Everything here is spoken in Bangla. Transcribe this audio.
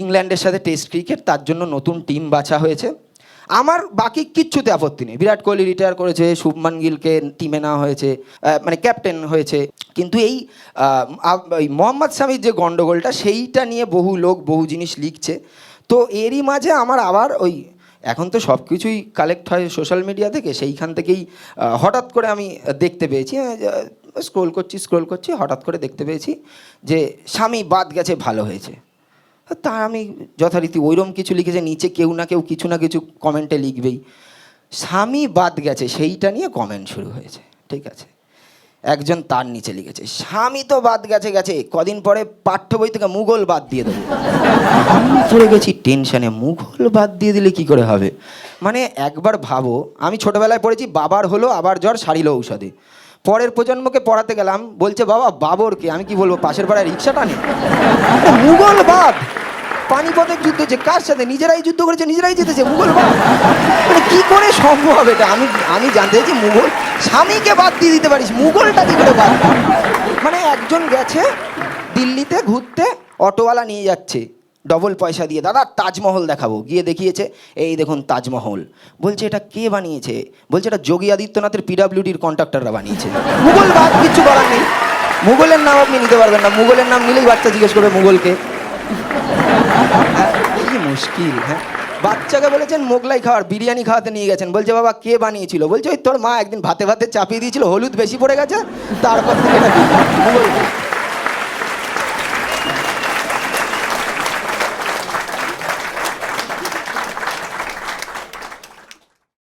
ইংল্যান্ডের সাথে টেস্ট ক্রিকেট তার জন্য নতুন টিম বাছা হয়েছে। আমার বাকি কিচ্ছুতে আপত্তি নেই। বিরাট কোহলি রিটায়ার করেছে, শুভমান গিলকে টিমে নেওয়া হয়েছে মানে ক্যাপ্টেন হয়েছে। কিন্তু এই মোহাম্মদ শামির যে গণ্ডগোলটা সেইটা নিয়ে বহু লোক বহু জিনিস লিখছে। তো এরই মাঝে আমার আবার ওই, এখন তো সব কিছুই কালেক্ট হয় সোশ্যাল মিডিয়া থেকে, সেইখান থেকেই হঠাৎ করে আমি দেখতে পেয়েছি স্ক্রোল করছি স্ক্রোল করছি, হঠাৎ করে দেখতে পেয়েছি যে স্বামী বাদ গেছে, ভালো হয়েছে। তা আমি যথারীতি ওইরম কিছু লিখেছে, নিচে কেউ না কেউ কিছু না কিছু কমেন্টে লিখবেই। স্বামী বাদ গেছে, সেইটা নিয়ে কমেন্ট শুরু হয়েছে, ঠিক আছে? একজন তার নিচে লিখেছে, স্বামী তো বাদ গেছে গেছে, কদিন পরে পাঠ্য বই থেকে মুঘল বাদ দিয়ে দেবো। আমি পড়ে গেছি টেনশনে মুঘল বাদ দিয়ে দিলে কি করে হবে? মানে একবার ভাবো, আমি ছোটবেলায় পড়েছি, বাবার হলো আবার জ্বর, সারিল ঔষধে। পরের প্রজন্মকে পড়াতে গেলাম, বলছে, বাবা, বাবরকে, আমি কি বলব, পাশের পাড়ায় রিক্সাটা নেই? মুঘল বাদ! পানিপথের যুদ্ধ হচ্ছে কার সাথে নিজেরাই যুদ্ধ করেছে, নিজেরাই জিতেছে, মুঘল মানে কি করে সম্ভব এটা? আমি আমি জানতে চাইছি, মুঘল স্বামীকে বাদ দিয়ে দিতে পারিস, মুঘলটা কি করে বাদ? মানে একজন গেছে দিল্লিতে ঘুরতে, অটোওয়ালা নিয়ে যাচ্ছে ডবল পয়সা দিয়ে। দাদা, তাজমহল দেখাবো। গিয়ে দেখিয়েছে, এই দেখুন তাজমহল। বলছে, এটা কে বানিয়েছে? বলছে, এটা যোগী আদিত্যনাথের পিডাব্লিউডির কন্ট্রাক্টররা বানিয়েছে। মুঘল বাদ, কিচ্ছু করার নেই। মুঘলের নাম আপনি নিতে পারবেন না। মুঘলের নাম নিলেই বাচ্চা জিজ্ঞেস করবে মুঘলকে। মুশকিল হ্যাঁ? বাচ্চাকে বলেছেন, মোগলাই খাওয়ার, বিরিয়ানি খাওয়াতে নিয়ে গেছেন। বলছে, বাবা, কে বানিয়েছিল? বলছে, ওই তোর মা একদিন ভাতে ভাতে চাপিয়ে দিয়েছিল, হলুদ বেশি পড়ে গেছে, তারপর থেকে